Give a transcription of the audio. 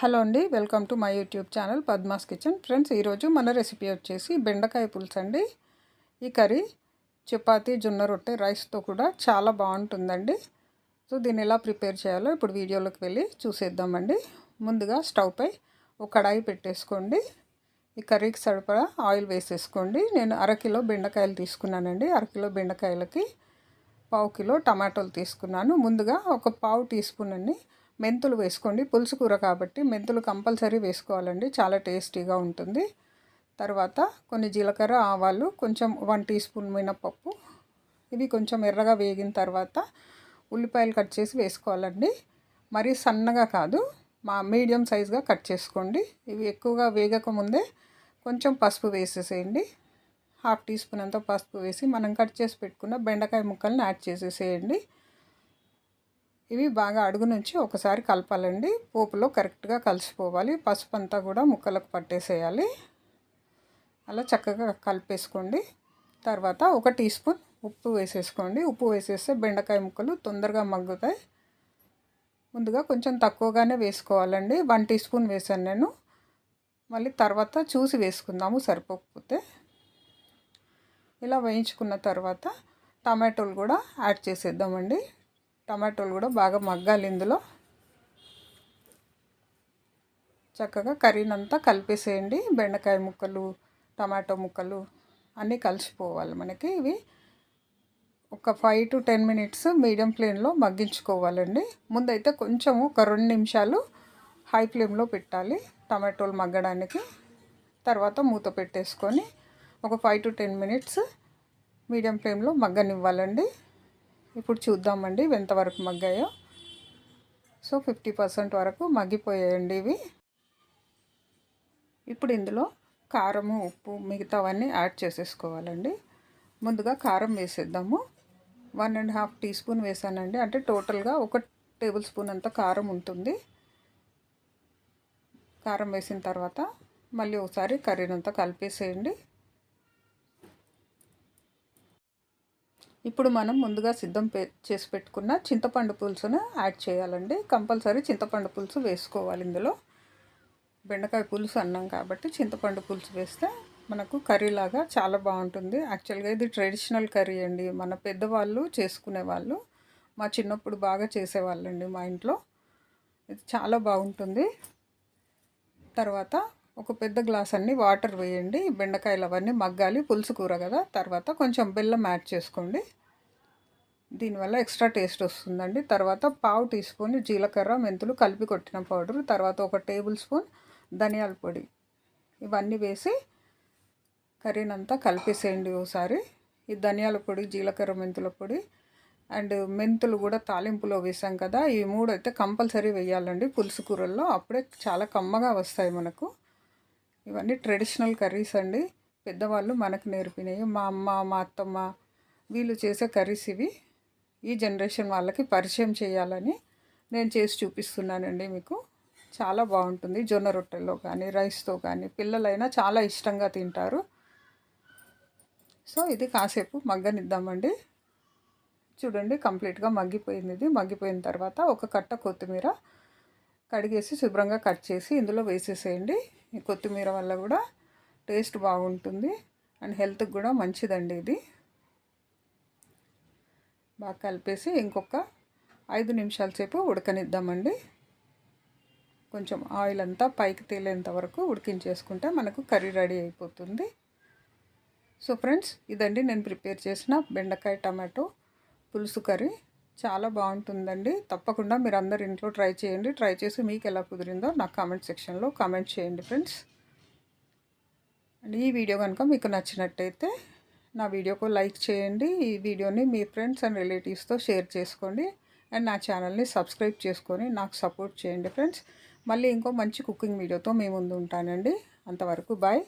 Hello అండి welcome to my YouTube channel Padma's kitchen. Friends ఈరోజు మన రెసిపీ వచ్చేసి బెండకాయ పులుసు అండి. ఈ కర్రీ చపాతి జొన్న రొట్టె రైస్తో కూడా చాలా బాగుంటుందండి. సో దీన్ని ఎలా ప్రిపేర్ చేయాలో ఇప్పుడు వీడియోలోకి వెళ్ళి చూసేద్దామండి. ముందుగా స్టవ్పై ఒక కడాయి పెట్టేసుకోండి. ఈ కర్రీకి సరిపడా ఆయిల్ వేసేసుకోండి. నేను అరకిలో బెండకాయలు తీసుకున్నానండి. అరకిలో బెండకాయలకి పావు కిలో టమాటోలు తీసుకున్నాను. ముందుగా ఒక పావు టీ స్పూన్ అండి మెంతులు వేసుకోండి. పులుసు కూర కాబట్టి మెంతులు కంపల్సరీ వేసుకోవాలండి. చాలా టేస్టీగా ఉంటుంది. తర్వాత కొన్ని జీలకర్ర ఆవాలు కొంచెం వన్ టీ స్పూన్ మినపప్పు. ఇవి కొంచెం ఎర్రగా వేగిన తర్వాత ఉల్లిపాయలు కట్ చేసి వేసుకోవాలండి. మరీ సన్నగా కాదు. మా మీడియం సైజ్గా కట్ చేసుకోండి. ఇవి ఎక్కువగా వేగక ముందే కొంచెం పసుపు వేసేసేయండి. హాఫ్ టీ స్పూన్ అంతా పసుపు వేసి మనం కట్ చేసి పెట్టుకున్న బెండకాయ ముక్కల్ని యాడ్ చేసేసేయండి. ఇవి బాగా అడుగు నుంచి ఒకసారి కలపాలండి. పోపులో కరెక్ట్గా కలిసిపోవాలి. పసుపు అంతా కూడా ముక్కలకు పట్టేసేయాలి. అలా చక్కగా కలిపేసుకోండి. తర్వాత ఒక టీ స్పూన్ ఉప్పు వేసేసుకోండి. ఉప్పు వేసేస్తే బెండకాయ ముక్కలు తొందరగా మగ్గుతాయి. ముందుగా కొంచెం తక్కువగానే వేసుకోవాలండి. వన్ టీ స్పూన్ వేసాను నేను. మళ్ళీ తర్వాత చూసి వేసుకుందాము సరిపోకపోతే. ఇలా వేయించుకున్న తర్వాత టమాటోలు కూడా యాడ్ చేసేద్దామండి. టమాటోలు కూడా బాగా మగ్గాలి ఇందులో. చక్కగా కర్రీనంతా కలిపేసేయండి. బెండకాయ ముక్కలు టమాటో ముక్కలు అన్నీ కలిసిపోవాలి మనకి. ఇవి ఒక five to ten minutes medium ఫ్లేమ్లో మగ్గించుకోవాలండి. ముందైతే కొంచెం ఒక రెండు నిమిషాలు హై ఫ్లేమ్లో పెట్టాలి టమాటోలు మగ్గడానికి. తర్వాత మూత పెట్టేసుకొని ఒక five to ten minutes medium ఫ్లేమ్లో మగ్గనివ్వాలండి. ఇప్పుడు చూద్దామండి ఎంతవరకు మగ్గాయో. సో ఫిఫ్టీ పర్సెంట్ వరకు మగ్గిపోయాయండి ఇవి. ఇప్పుడు ఇందులో కారము ఉప్పు మిగతావన్నీ యాడ్ చేసేసుకోవాలండి. ముందుగా కారం వేసేద్దాము. One and half teaspoon వేసానండి. అంటే టోటల్గా ఒక టేబుల్ స్పూన్ అంత కారం ఉంటుంది. కారం వేసిన తర్వాత మళ్ళీ ఒకసారి కర్రీనంతా కలిపేసేయండి. ఇప్పుడు మనం ముందుగా సిద్ధం చేసి పెట్టుకున్న చింతపండు పులుసును యాడ్ చేయాలండి. కంపల్సరీ చింతపండు పులుసు వేసుకోవాలి ఇందులో. బెండకాయ పులుసు అన్నాం కాబట్టి చింతపండు పులుసు వేస్తే మనకు కర్రీ లాగా చాలా బాగుంటుంది. యాక్చువల్గా ఇది ట్రెడిషనల్ కర్రీ అండి. మన పెద్దవాళ్ళు చేసుకునే వాళ్ళు మా చిన్నప్పుడు బాగా చేసేవాళ్ళండి మా ఇంట్లో. ఇది చాలా బాగుంటుంది. తర్వాత ఒక పెద్ద గ్లాస్ అన్ని వాటర్ వేయండి. బెండకాయలు అవన్నీ మగ్గాలి. పులుసు కూర కదా. తర్వాత కొంచెం బెల్లం యాడ్ చేసుకోండి. దీనివల్ల ఎక్స్ట్రా టేస్ట్ వస్తుందండి. తర్వాత పావు టీ స్పూన్ జీలకర్ర మెంతులు కలిపి కొట్టిన పౌడర్. తర్వాత ఒక టేబుల్ స్పూన్ ధనియాల పొడి. ఇవన్నీ వేసి కర్రీనంతా కలిపేసేయండి ఒకసారి ఈ ధనియాల పొడి జీలకర్ర మెంతుల పొడి అండ్ మెంతులు కూడా తాలింపులో వేసాం కదా. ఈ మూడు అయితే కంపల్సరీ వేయాలండి. పులుసు కూరల్లో అప్పుడే చాలా కమ్మగా వస్తాయి మనకు. ఇవన్నీ ట్రెడిషనల్ కర్రీస్ అండి. పెద్దవాళ్ళు మనకు నేర్పినాయి మా అమ్మ మా అత్తమ్మ వీళ్ళు చేసే కర్రీస్ ఇవి. ఈ జనరేషన్ వాళ్ళకి పరిచయం చేయాలని నేను చేసి చూపిస్తున్నానండి మీకు. చాలా బాగుంటుంది. జొన్న రొట్టెల్లో కానీ రైస్తో కానీ పిల్లలైనా చాలా ఇష్టంగా తింటారు. సో ఇది కాసేపు మగ్గనిద్దామండి. చూడండి కంప్లీట్గా మగ్గిపోయింది ఇది. మగ్గిపోయిన తర్వాత ఒక కట్ట కొత్తిమీర కడిగేసి శుభ్రంగా కట్ చేసి ఇందులో వేసేసేయండి. ఈ కొత్తిమీర వల్ల కూడా టేస్ట్ బాగుంటుంది. అండ్ హెల్త్కి కూడా మంచిదండి ఇది. బాగా కలిపేసి ఇంకొక ఐదు నిమిషాల సేపు ఉడకనిద్దామండి. కొంచెం ఆయిల్ అంతా పైకి తేలేంత వరకు ఉడికించేసుకుంటే మనకు కర్రీ రెడీ అయిపోతుంది. సో ఫ్రెండ్స్ ఇదండి నేను ప్రిపేర్ చేసిన బెండకాయ టమాటో పులుసు కర్రీ. చాలా బాగుంటుందండి. తప్పకుండా మీరు అందరు ఇంట్లో ట్రై చేయండి. ట్రై చేసి మీకు ఎలా కుదిరిందో నాకు కామెంట్ సెక్షన్లో కామెంట్ చేయండి ఫ్రెండ్స్. అండ్ ఈ వీడియో కనుక మీకు నచ్చినట్టయితే నా వీడియోకు లైక్ చేయండి ఈ వీడియోని మీ ఫ్రెండ్స్ అండ్ రిలేటివ్స్తో షేర్ చేసుకోండి అండ్ నా ఛానల్ని సబ్స్క్రైబ్ చేసుకొని నాకు సపోర్ట్ చేయండి ఫ్రెండ్స్. మళ్ళీ ఇంకో మంచి కుకింగ్ వీడియోతో మీ ముందు ఉంటానండి. అంతవరకు బాయ్.